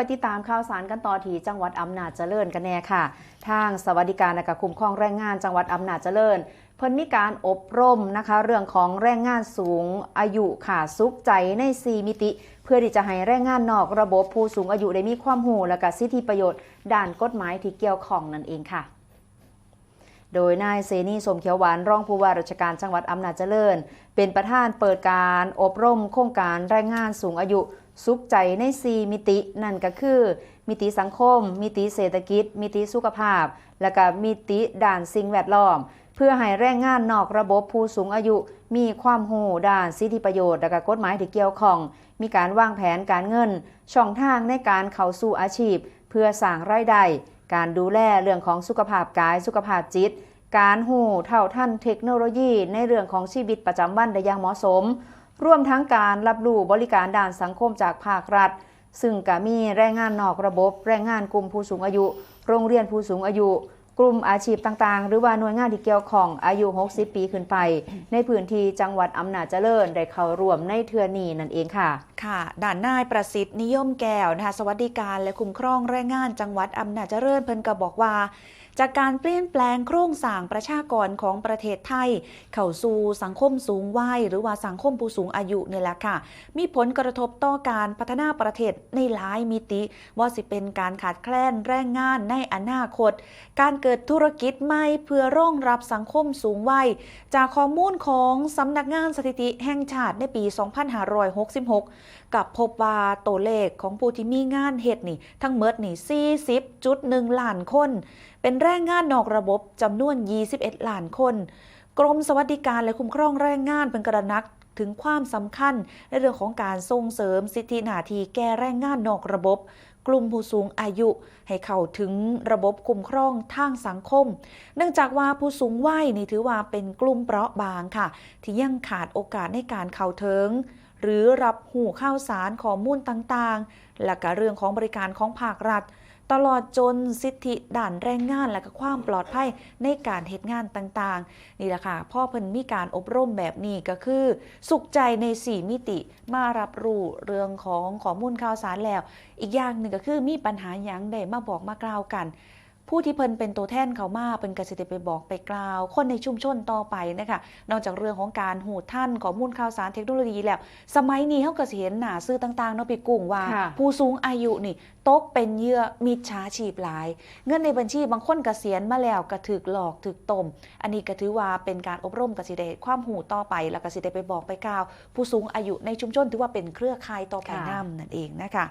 ไปติดตามข่าวสารกันต่อที่จังหวัดอำนาจเจริญกันแน่ค่ะ ทางสวัสดิการและคุ้มครองแรงงานจังหวัดอำนาจเจริญ เพิ่นมีการอบรมนะคะ เรื่องของแรงงานสูงอายุค่ะสุขใจใน 4 มิติ เพื่อที่จะให้แรงงานนอกระบบผู้สูงอายุได้มีความหูและก็สิทธิประโยชน์ ด้านกฎหมายที่เกี่ยวข้องนั่นเองค่ะ โดยนายเสนีสมเขียวหวานรองผู้ว่าราชการจังหวัดอำนาจเจริญ เป็นประธานเปิดการอบรมโครงการแรงงานสูงอายุสุขใจใน 4 มิติ นั่นก็คือ มิติสังคม มิติเศรษฐกิจ มิติสุขภาพ และก็มิติด้านสิ่งแวดล้อม เพื่อให้แรงงานนอกระบบผู้สูงอายุ มีความรู้ด้านสิทธิประโยชน์และก็กฎหมายที่เกี่ยวข้อง มีการวางแผนการเงิน ช่องทางในการเข้าสู่อาชีพ เพื่อสร้างรายได้ การดูแลเรื่องของสุขภาพกายสุขภาพจิต การหูเท่าทันเทคโนโลยี ในเรื่องของชีวิตประจำวันได้อย่างเหมาะสม ร่วมทั้งการรับรู้บริการด้านสังคมจากภาครัฐ ซึ่งก็มีแรงงานนอกระบบ แรงงานกลุ่มผู้สูงอายุ โรงเรียนผู้สูงอายุ กลุ่มอาชีพต่างๆ หรือว่าหน่วยงานที่เกี่ยวข้องอายุ 60 ปีขึ้นไป ในพื้นที่จังหวัดอำนาจเจริญได้เข้าร่วมในเทือนีนั่นเองค่ะ ค่ะ ด่านนายประสิทธิ์นิยมแก้วนะคะสวัสดิการและคุ้มครองแรงงานจังหวัดอำนาจเจริญเพิ่นก็บอกว่าจากการเปลี่ยนแปลงโครงสร้างประชากรของประเทศไทย เข้าสู่สังคมสูงวัยหรือว่าสังคมผู้สูงอายุเนี่ยแหละค่ะ มีผลกระทบต่อการพัฒนาประเทศในหลายมิติ ว่าสิเป็นการขาดแคลนแรงงานในอนาคต การเกิดธุรกิจใหม่เพื่อรองรับสังคมสูงวัย จากข้อมูลของสำนักงานสถิติแห่งชาติในปี 2566 กับพบว่าตัวเลขของผู้ที่มีงานเฮ็ดนี่ ทั้งเมดนี่ 40.1 ล้านคน เป็นแรงงานนอกระบบจำนวน 21 ล้านคน กรมสวัสดิการและคุ้มครองแรงงานเป็นกระนักถึงความสำคัญในเรื่องของการส่งเสริมสิทธิหน้าที่แก่แรงงานนอกระบบ กลุ่มผู้สูงอายุให้เข้าถึงระบบคุ้มครองทางสังคม เนื่องจากว่าผู้สูงวัยนี่ถือว่าเป็นกลุ่มเปราะบางค่ะ ที่ยังขาดโอกาสในการเข้าถึงหรือรับหูข่าวสารข้อมูลต่างๆ และก็เรื่องของบริการของภาครัฐ ตลอดจนสิทธิด่านแรงงานและก็ความปลอดภัยในการเหตุงานต่างๆ นี่แหละค่ะพ่อเพิ่นมีการอบรมแบบนี้ก็คือ สุขใจใน 4 มิติมารับรู้เรื่องของข้อมูลข่าวสารแล้ว อีกอย่างหนึ่งก็คือมีปัญหาอย่างใดมาบอกมากล่าวกัน ผู้ที่เพิ่นเป็นตัวแทนเขามาเป็นกสิเดไปบอกไปกล่าว คนในชุมชนต่อไปนะคะนอกจากเรื่องของการหูท่านข้อมูลข่าวสารเทคโนโลยีแล้ว สมัยนี้เขาก็สิเห็นหนาซื้อต่างๆเนาะพี่กุ้งว่าค่ะผู้สูงอายุนี่ตกเป็นเหยื่อมิจฉาชีพหลาย เงินในบัญชีบางคนกเกษียณมาแล้วก็ถึกหลอกถึกต้มอันนี้ก็ถือว่าเป็นการอบรมกสิเดความหูต่อไป แล้วก็สิเดไปบอกไปกล่าว ผู้สูงอายุในชุมชนถือว่าเป็นเครือข่ายต่อไปค่ะนำนั่นเองนะคะ